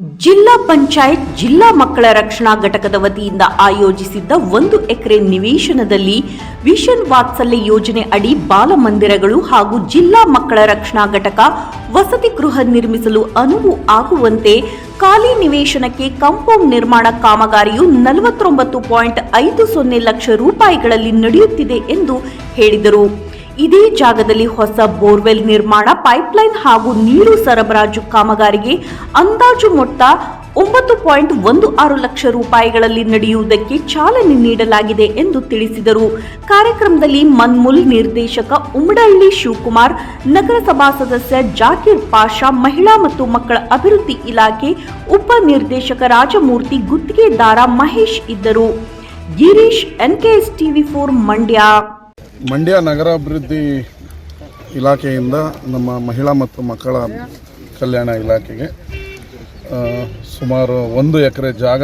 ಜಿಲ್ಲಾ ಪಂಚಾಯತ್ ಜಿಲ್ಲಾ ಮಕ್ಕಳ ರಕ್ಷಣಾ ಘಟಕದ ವತಿಯಿಂದ ಆಯೋಜಿಸಿದ್ದ ಒಂದು ಎಕರೆ ನಿವೇಶನದಲ್ಲಿ ವಿಷನ್ ವಾತ್ಸಲ್ಯ ಯೋಜನೆ ಅಡಿ ಬಾಲಮಂದಿರಗಳು ಹಾಗೂ ಜಿಲ್ಲಾ ಮಕ್ಕಳ ರಕ್ಷಣಾ ಘಟಕ ವಸತಿ ಗೃಹ ನಿರ್ಮಿಸಲು ಅನುವು ಆಗುವಂತೆ ಖಾಲಿ ನಿವೇಶನಕ್ಕೆ ಕಾಂಪೌಂಡ್ ನಿರ್ಮಾಣ ಕಾಮಗಾರಿಯು ನಲವತ್ತೊಂಬತ್ತು ಪಾಯಿಂಟ್ ಐದು ಸೊನ್ನೆ ಲಕ್ಷ ರೂಪಾಯಿಗಳಲ್ಲಿ ನಡೆಯುತ್ತಿದೆ ಎಂದು ಹೇಳಿದರು. ಇದೇ ಜಾಗದಲ್ಲಿ ಹೊಸ ಬೋರ್ವೆಲ್ ನಿರ್ಮಾಣ, ಪೈಪ್ಲೈನ್ ಹಾಗೂ ನೀರು ಸರಬರಾಜು ಕಾಮಗಾರಿಗೆ ಅಂದಾಜು ಮೊತ್ತ ಒಂಬತ್ತು ಪಾಯಿಂಟ್ ಒಂದು ಆರು ಲಕ್ಷ ರೂಪಾಯಿಗಳಲ್ಲಿ ನಡೆಯುವುದಕ್ಕೆ ಚಾಲನೆ ನೀಡಲಾಗಿದೆ ಎಂದು ತಿಳಿಸಿದರು. ಕಾರ್ಯಕ್ರಮದಲ್ಲಿ ಮನ್ಮುಲ್ ನಿರ್ದೇಶಕ ಉಮಡಳ್ಳಿ ಶಿವಕುಮಾರ್, ನಗರಸಭಾ ಸದಸ್ಯ ಜಾಕೀರ್ ಪಾಷಾ, ಮಹಿಳಾ ಮತ್ತು ಮಕ್ಕಳ ಅಭಿವೃದ್ಧಿ ಇಲಾಖೆ ಉಪ ನಿರ್ದೇಶಕ ರಾಜಮೂರ್ತಿ ಗುತ್ತಿಗೆದಾರ ಮಹೇಶ್ ಇದ್ದರು. Girish NKS TV four Mandya. Mandya ನಗರಾಭಿವೃದ್ಧಿ ಇಲಾಖೆಯಿಂದ ನಮ್ಮ ಮಹಿಳಾ ಮತ್ತು ಮಕ್ಕಳ ಕಲ್ಯಾಣ ಇಲಾಖೆಗೆ ಸುಮಾರು ಒಂದು ಎಕರೆ ಜಾಗ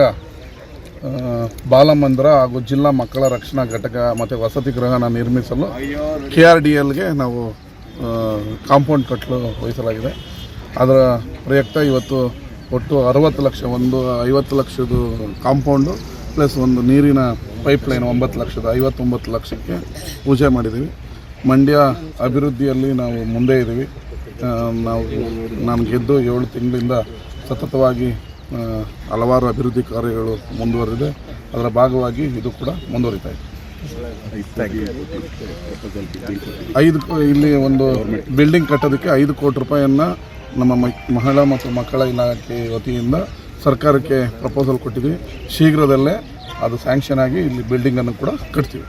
ಬಾಲಮಂದಿರ ಹಾಗೂ ಜಿಲ್ಲಾ ಮಕ್ಕಳ ರಕ್ಷಣಾ ಘಟಕ ಮತ್ತು ವಸತಿ ಗೃಹನ ನಿರ್ಮಿಸಲು ಕೆ ಆರ್ ಡಿ ಎಲ್ಗೆ ನಾವು ಕಾಂಪೌಂಡ್ ಕಟ್ಟಲು ವಹಿಸಲಾಗಿದೆ. ಅದರ ಪ್ರಯುಕ್ತ ಇವತ್ತು ಒಟ್ಟು ಅರವತ್ತು ಲಕ್ಷ, ಒಂದು ಐವತ್ತು ಲಕ್ಷದ ಕಾಂಪೌಂಡು, ಪ್ಲಸ್ ಒಂದು ನೀರಿನ ಪೈಪ್ಲೈನ್ ಒಂಬತ್ತು ಲಕ್ಷದ, ಐವತ್ತೊಂಬತ್ತು ಲಕ್ಷಕ್ಕೆ ಪೂಜೆ ಮಾಡಿದ್ದೀವಿ. ಮಂಡ್ಯ ಅಭಿವೃದ್ಧಿಯಲ್ಲಿ ನಾವು ಮುಂದೆ ಇದ್ದೀವಿ. ನಾವು, ನಾನು ಗೆದ್ದು ಏಳು ತಿಂಗಳಿಂದ ಸತತವಾಗಿ ಹಲವಾರು ಅಭಿವೃದ್ಧಿ ಕಾರ್ಯಗಳು ಮುಂದುವರೆದಿದೆ. ಅದರ ಭಾಗವಾಗಿ ಇದು ಕೂಡ ಮುಂದುವರಿತಾ ಇದೆ. ಐದು, ಇಲ್ಲಿ ಒಂದು ಬಿಲ್ಡಿಂಗ್ ಕಟ್ಟೋದಕ್ಕೆ ಐದು ಕೋಟಿ ರೂಪಾಯಿಯನ್ನು ನಮ್ಮ ಮಹಿ- ಮಹಿಳಾ ಮತ್ತು ಮಕ್ಕಳ ಇಲಾಖೆ ವತಿಯಿಂದ ಸರ್ಕಾರಕ್ಕೆ ಪ್ರಪೋಸಲ್ ಕೊಟ್ಟಿದ್ವಿ ಶೀಘ್ರದಲ್ಲೇ ಅದು ಸ್ಯಾಂಕ್ಷನ್ ಆಗಿ ಇಲ್ಲಿ ಬಿಲ್ಡಿಂಗನ್ನು ಕೂಡ ಕಟ್ತೀವಿ.